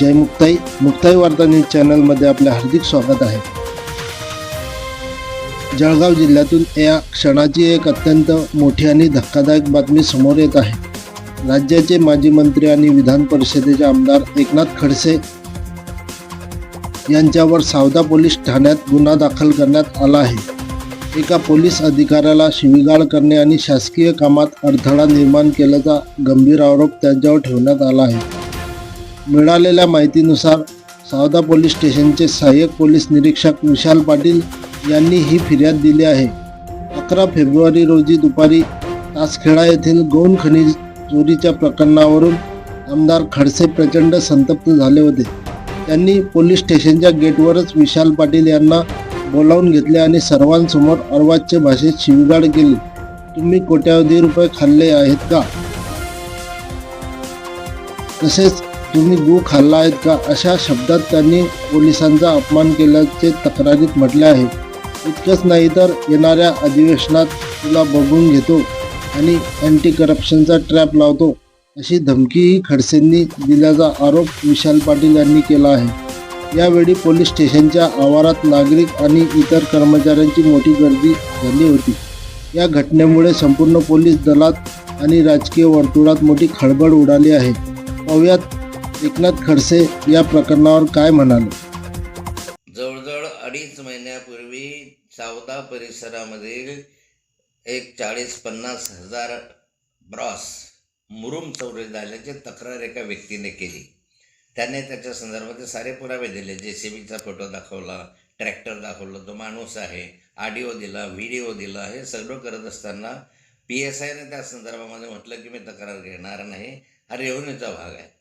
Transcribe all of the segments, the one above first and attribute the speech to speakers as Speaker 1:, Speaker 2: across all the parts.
Speaker 1: जय मुक्ताई. मुक्ताई वार्ता न्यूज चॅनलमध्ये आपले हार्दिक स्वागत आहे. जळगाव जिल्ह्यातून या क्षणाची एक अत्यंत मोठी आणि धक्कादायक बातमी समोर येत आहे. राज्याचे माजी मंत्री आणि विधान परिषदेचे आमदार एकनाथ खडसे यांच्यावर सावदा पोलीस ठाण्यात गुन्हा दाखल करण्यात आला आहे. एका पोलीस अधिकाऱ्याला शिवीगाळ करणे आणि शासकीय कामात अडथळा निर्माण केल्याचा गंभीर आरोप त्यांच्यावर ठेवण्यात आला आहे. मिळालेल्या माहितीनुसार सावदा पोलीस स्टेशनचे सहाय्यक पोलीस निरीक्षक विशाल पाटील यांनी ही फिर्याद दिली आहे. अकरा फेब्रुवारी रोजी दुपारी तासखेडा येथील गौण खनिज चोरीच्या प्रकरणावरून आमदार खडसे प्रचंड संतप्त झाले होते. त्यांनी पोलीस स्टेशनच्या गेटवरच विशाल पाटील यांना बोलावून घेतले आणि सर्वांसमोर अर्वाच्य भाषेत शिवीगाळ केली. तुम्ही कोट्यावधी रुपये खाल्ले आहेत का? तसेच तुम्ही गू खाल्ला आहेत का? अशा शब्दात त्यांनी पोलिसांचा अपमान केल्याचे तक्रारीत म्हटले आहे. इतकंच नाही तर येणाऱ्या अधिवेशनात तुला बघून घेतो आणि अँटी करप्शनचा ट्रॅप लावतो अशी धमकीही खडसेंनी दिल्याचा आरोप विशाल पाटील यांनी केला आहे. यावेळी पोलीस स्टेशनच्या आवारात नागरिक आणि इतर कर्मचाऱ्यांची मोठी गर्दी झाली होती. या घटनेमुळे संपूर्ण पोलीस दलात आणि राजकीय वर्तुळात मोठी खळबळ उडाली आहे. पाहुयात एकनाथ खडसे या प्रकरणावर काय म्हणाले?
Speaker 2: जवळजवळ अडीच महिन्यापूर्वी सावदा परिसरामधील एक चाळीस पन्नास हजार ब्रॉस मुरुम चौरे झाल्याची तक्रार एका व्यक्तीने केली. त्याने त्याच्या संदर्भात सारे पुरावे दिले. जे सी बीचा फोटो दाखवला ट्रॅक्टर दाखवला तो माणूस आहे ऑडिओ दिला व्हिडिओ दिला हे सगळं करत असताना पी एस आयने त्या संदर्भामध्ये म्हटलं की मी तक्रार घेणार नाही. हा रेव्हन्यूचा भाग आहे.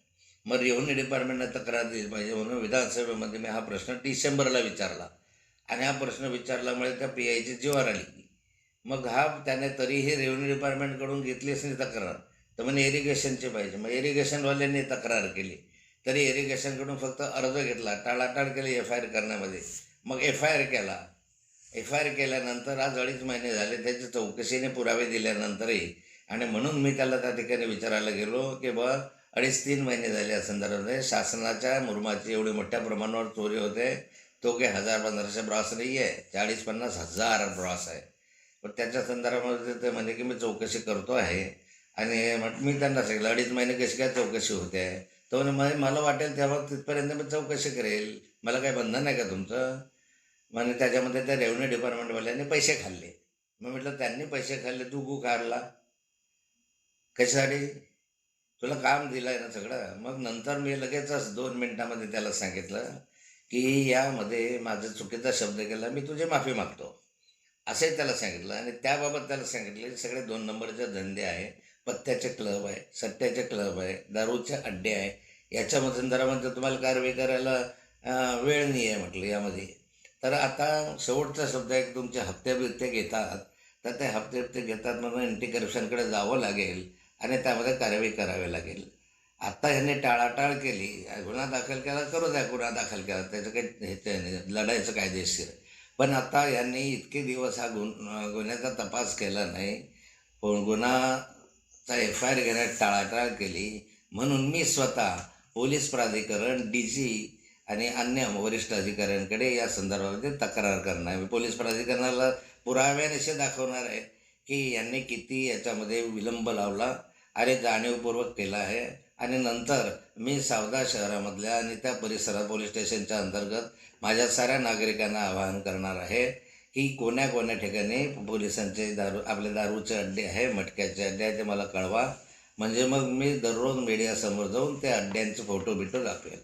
Speaker 2: मग रेव्हन्यू डिपार्टमेंटने तक्रार दिली पाहिजे म्हणजे म्हणून विधानसभेमध्ये मी हा प्रश्न डिसेंबरला विचारला. आणि हा प्रश्न विचारल्यामुळे त्या पी आयची जीवार आली. मग हा त्याने तरीही रेव्हन्यू डिपार्टमेंटकडून घेतलीच नाही तक्रार तर म्हणे इरिगेशनची पाहिजे. मग इरिगेशनवाल्यांनी तक्रार केली. तरी इरिगेशनकडून फक्त अर्ज घेतला. टाळाटाळ केली एफ आय आर करण्यामध्ये. मग एफ आय आर केला. एफ आय आर केल्यानंतर आज अडीच महिने झाले. त्याच्या चौकशीने पुरावे दिल्यानंतरही आणि म्हणून मी त्याला त्या ठिकाणी विचारायला गेलो की बा अडीच तीन महिने झाले या संदर्भामध्ये शासनाच्या मुरमाची एवढी मोठ्या प्रमाणावर चोरी होते. तो काही हजार पंधराशे ब्रॉस नाही आहे चाळीस पन्नास हजार ब्रॉस आहे. पण त्याच्या संदर्भामध्ये ते म्हणजे की मी चौकशी करतो आहे. आणि म्हट मी त्यांना सांगितलं अडीच महिने कशी काय चौकशी होते? आहे तो म्हणे "मला- मला वाटेल तेव्हा तिथपर्यंत मी चौकशी करेल. मला काही बंधन आहे का तुमचं? म्हणे त्याच्यामध्ये त्या रेव्हन्यू डिपार्टमेंटवाल्यांनी पैसे खाल्ले. मग म्हटलं त्यांनी पैसे खाल्ले तू गु काढला कशासाठी? तुला काम दिलं आहे ना सगळं? मग नंतर मी लगेचच दोन मिनटामध्ये त्याला सांगितलं की यामध्ये माझा चुकीचा शब्द केला मी तुझी माफी मागतो. असंही त्याला सांगितलं आणि त्याबाबत त्याला सांगितलं की सगळे दोन नंबरचे धंदे आहे पत्त्याचे क्लब आहे सट्ट्याचे क्लब आहे दारूचे अड्डे आहे. याच्यामधून जरा म्हणजे तुम्हाला कारवाई करायला वेळ नाही आहे म्हटलं यामध्ये. तर आता शेवटचा शब्द आहे की तुमचे हप्ते बिप्ते घेतात. तर ते हप्ते बिप्ते घेतात म्हणून अँटी करप्शनकडे जावं लागेल. आणि त्यामध्ये कारवाई करावी लागेल. आत्ता ह्यांनी टाळाटाळ केली. गुन्हा दाखल केला करू द्या गुन्हा दाखल केला. त्याचं काही हे नाही लढायचं कायदेशीर पण आता यांनी इतके दिवस हा गुन गुन्ह्याचा तपास केला नाही. पण गुन्हाचा एफ आय आर घेण्यात टाळाटाळ केली. म्हणून मी स्वतः पोलीस प्राधिकरण डी जी आणि अन्य वरिष्ठ अधिकाऱ्यांकडे या संदर्भामध्ये तक्रार करणार आहे. मी पोलीस प्राधिकरणाला पुराव्यानिशी दाखवणार आहे. की यांनी किती याच्यामध्ये विलंब लावला अरे जाणीवपूर्वक केला आहे. आणि नंतर मी सावदा शहरामधल्या आणि त्या परिसरात पोलीस स्टेशनच्या अंतर्गत माझ्या साऱ्या नागरिकांना आवाहन करणार आहे की कोण्या कोण्या ठिकाणी पोलिसांचे दारू आपले दारूचे अड्डे आहे मटक्याचे अड्डे आहे ते मला कळवा. म्हणजे मग मी दररोज मीडियासमोर जाऊन त्या अड्ड्यांचे फोटो बिटो दाखवेल